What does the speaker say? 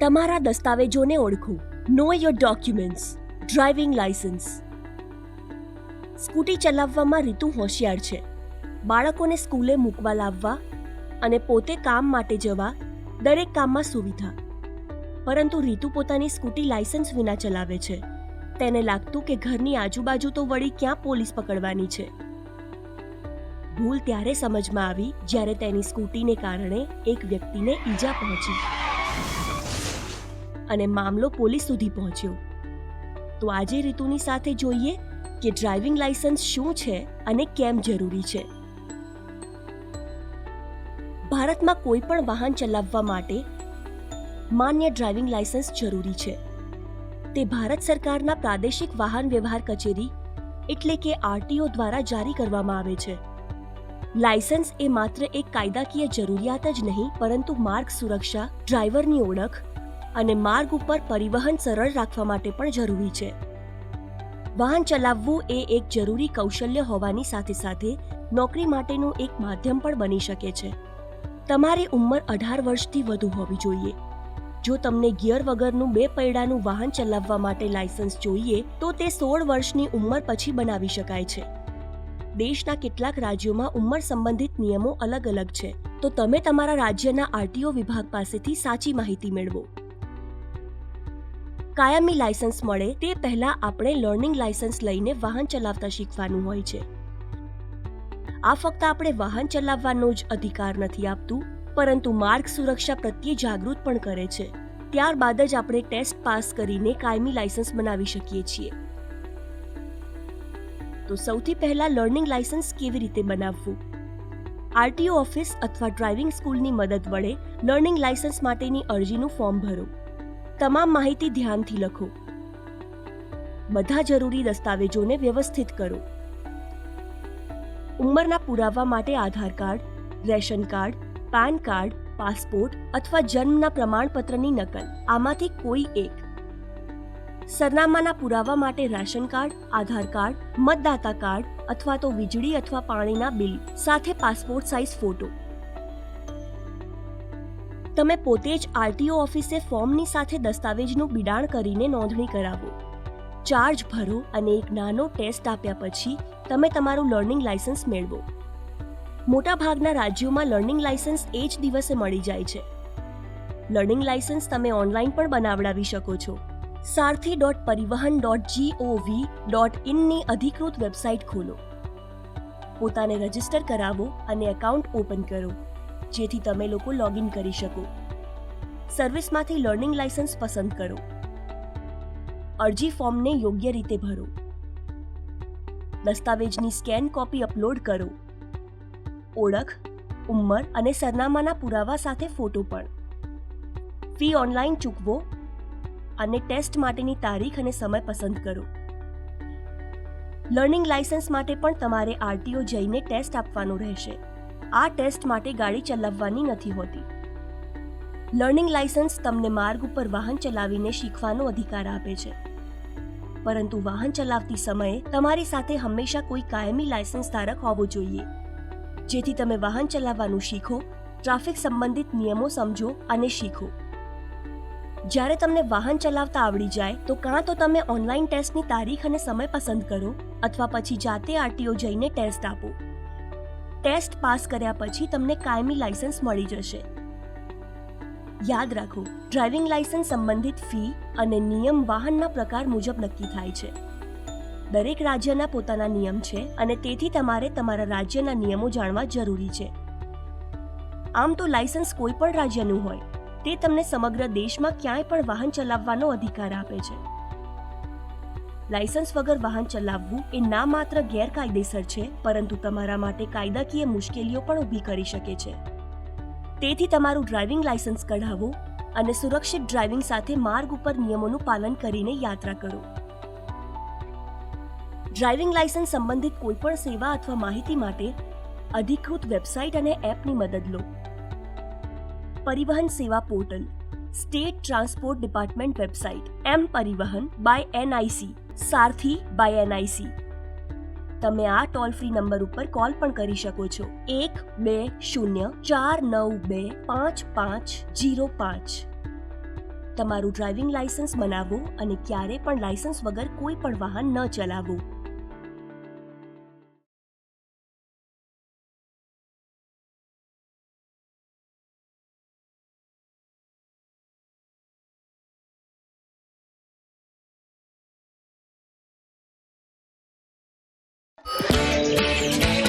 તમારા દસ્તાવેજોને ઓળખો. Know your documents driving licence scooty ચલાવવામાં રીતુ હોશિયાર છે. બાળકોને સ્કૂલે મૂકવા લાવવા અને પોતે કામ માટે જવા દરેક કામમાં સુવિધા. પરંતુ રીતુ પોતાની સ્કૂટી લાયસન્સ વિના ચલાવે છે. તેને લાગતું કે ઘરની આજુબાજુ તો વળી ક્યાં પોલીસ પકડવાની છે? ભૂલ ત્યારે સમજમાં આવી જ્યારે તેની સ્કૂટીને કારણે એક વ્યક્તિને ઈજા પહોંચી. અને મામલો પોલીસ સુધી પહોંચ્યો. તો આજે રીતુની સાથે જોઈએ કે ડ્રાઇવિંગ લાયસન્સ શું છે અને કેમ જરૂરી છે. ભારતમાં કોઈ પણ વાહન ચલાવવા માટે માન્ય ડ્રાઇવિંગ લાયસન્સ જરૂરી છે. તે ભારત સરકારના પ્રાદેશિક વાહન વ્યવહાર કચેરી એટલે કે આરટીઓ દ્વારા જારી કરવામાં આવે છે. લાયસન્સ એ માત્ર એક કાયદાકીય જરૂરિયાત જ નહીં, પરંતુ માર્ગ સુરક્ષા ડ્રાઈવરની ઓળખ અને માર્ગ ઉપર પરિવહન સરળ રાખવા માટે પણ જરૂરી છે. વાહન ચલાવવું એ એક જરૂરી કૌશલ્ય હોવાની સાથે સાથે નોકરી માટેનું એક માધ્યમ પણ બની શકે છે. તમારી ઉંમર અઢાર વર્ષથી વધુ હોવી જોઈએ. જો તમને ગિયર વગરનું બે પૈડાનું વાહન ચલાવવા માટે લાયસન્સ જોઈએ, તો તે સોળ વર્ષની ઉંમર પછી બનાવી શકાય છે. દેશના કેટલાક રાજ્યોમાં ઉંમર સંબંધિત નિયમો અલગ અલગ છે. તો તમે તમારા રાજ્યના આરટીઓ વિભાગ પાસેથી સાચી માહિતી મેળવો. કાયમી લાયસન્સ મળે તે પહેલા આપણે લર્નિંગ લાયસન્સ લઈને વાહન ચલાવતા શીખવાનું હોય છે. આ ફક્ત આપણે વાહન ચલાવવાનો જ અધિકાર નથી આપતું, પરંતુ માર્ગ સુરક્ષા પ્રત્યે જાગૃત પણ કરે છે. ત્યારબાદ જ આપણે ટેસ્ટ પાસ કરીને કાયમી લાયસન્સ બનાવી શકીએ છીએ. તો સૌથી પહેલા લર્નિંગ લાયસન્સ કેવી રીતે બનાવવું? આરટીઓ ઓફિસ અથવા ડ્રાઇવિંગ સ્કૂલની મદદ વડે લર્નિંગ લાયસન્સ માટેની અરજીનું ફોર્મ ભરો. તમામ માહિતી ધ્યાનથી લખો. બધા જરૂરી દસ્તાવેજોને વ્યવસ્થિત કરો. ઉંમરના પુરાવા માટે Aadhaar card, ration card, PAN card, passport અથવા જન્મના પ્રમાણપત્રની નકલ. આમાંથી કોઈ એક. સરનામાના પુરાવા માટે રાશન કાર્ડ, આધાર કાર્ડ, મતદાતા કાર્ડ અથવા તો વીજળી અથવા પાણીના બિલ, સાથે પાસપોર્ટ સાઇઝ ફોટો. તમે પોતે જ આરટીઓ ઓફિસે ફોર્મની સાથે દસ્તાવેજનું બિડાણ કરીને નોંધણી કરાવો. ચાર્જ ભરો અને એક નાનો ટેસ્ટ આપ્યા પછી તમે તમારું લર્નિંગ લાયસન્સ મેળવો. મોટાભાગના રાજ્યોમાં લર્નિંગ લાયસન્સ એ જ દિવસે મળી જાય છે. લર્નિંગ લાયસન્સ તમે ઓનલાઈન પણ બનાવડાવી શકો છો. Sarathi dot Parivahan dot gov dot ઇનની અધિકૃત વેબસાઇટ ખોલો. પોતાને રજિસ્ટર કરાવો અને એકાઉન્ટ ઓપન કરો. જેથી તમે લોકો લોગિન કરી શકો. સર્વિસમાંથી લર્નિંગ લાયસન્સ પસંદ કરો. અરજી ફોર્મને યોગ્ય રીતે ભરો. દસ્તાવેજની સ્કેન કોપી અપલોડ કરો. ઓળખ, ઉંમર અને સરનામાના પુરાવા સાથે ફોટો પણ. ફી ઓનલાઈન ચૂકવો અને ટેસ્ટ માટેની તારીખ અને સમય પસંદ કરો. લર્નિંગ લાયસન્સ માટે પણ તમારે આરટીઓ જઈને ટેસ્ટ આપવાનો રહેશે. આ ટેસ્ટ માટે ગાડી ચલાવવાની નથી હોતી. લર્નિંગ લાયસન્સ તમને માર્ગ ઉપર વાહન ચલાવીને શીખવાનો અધિકાર આપે છે. પરંતુ વાહન ચલાવતી સમયે તમારી સાથે હંમેશા કોઈ કાયમી લાયસન્સ ધારક હોવો જોઈએ. જેથી તમે વાહન ચલાવવાનું શીખો, ટ્રાફિક સંબંધિત નિયમો સમજો અને શીખો. જ્યારે તમને વાહન ચલાવતા આવડી જાય, તો કાં તો તમે ઓનલાઈન ટેસ્ટની તારીખ અને સમય પસંદ કરો, અથવા પછી જાતે આરટીઓ જઈને ટેસ્ટ આપો. ટેસ્ટ પાસ કર્યા પછી તમને કાયમી લાયસન્સ મળી જશે. યાદ રાખો, ડ્રાઇવિંગ લાયસન્સ સંબંધિત ફી અને નિયમ વાહનના પ્રકાર મુજબ નક્કી થાય છે. દરેક રાજ્યના પોતાના નિયમ છે અને તેથી તમારે તમારા રાજ્યના નિયમો જાણવા જરૂરી છે. આમ તો લાયસન્સ કોઈ પણ રાજ્યનું હોય, તે તમને સમગ્ર દેશમાં ક્યાંય પણ વાહન ચલાવવાનો અધિકાર આપે છે. લાયસન્સ વગર વાહન ચલાવવું એ ના માત્ર ગેરકાયદેસર છે, પરંતુ તમારા માટે કાયદાકીય મુશ્કેલીઓ પણ ઊભી કરી શકે છે. તેથી તમારું ડ્રાઇવિંગ લાયસન્સ કઢાવો અને સુરક્ષિત ડ્રાઇવિંગ સાથે માર્ગ ઉપર નિયમોનું પાલન કરીને યાત્રા કરો. ડ્રાઇવિંગ લાયસન્સ સંબંધિત કોઈપણ સેવા અથવા માહિતી માટે અધિકૃત વેબસાઇટ અને એપની મદદ લો. Parivahan Sewa portal, state transport department website, M Parivahan by NIC Sarathi by NIC તમે આ ટોલ ફ્રી નંબર ઉપર કોલ પણ કરી શકો છો. એક, બે, શૂન્ય, ચાર, નવ, બે, પાંચ પાંચ, જીરો, પાંચ. તમારું ડ્રાઇવિંગ લાયસન્સ બનાવો અને ક્યારે પણ લાયસન્સ વગર કોઈ પણ વાહન ન ચલાવવું Thank you.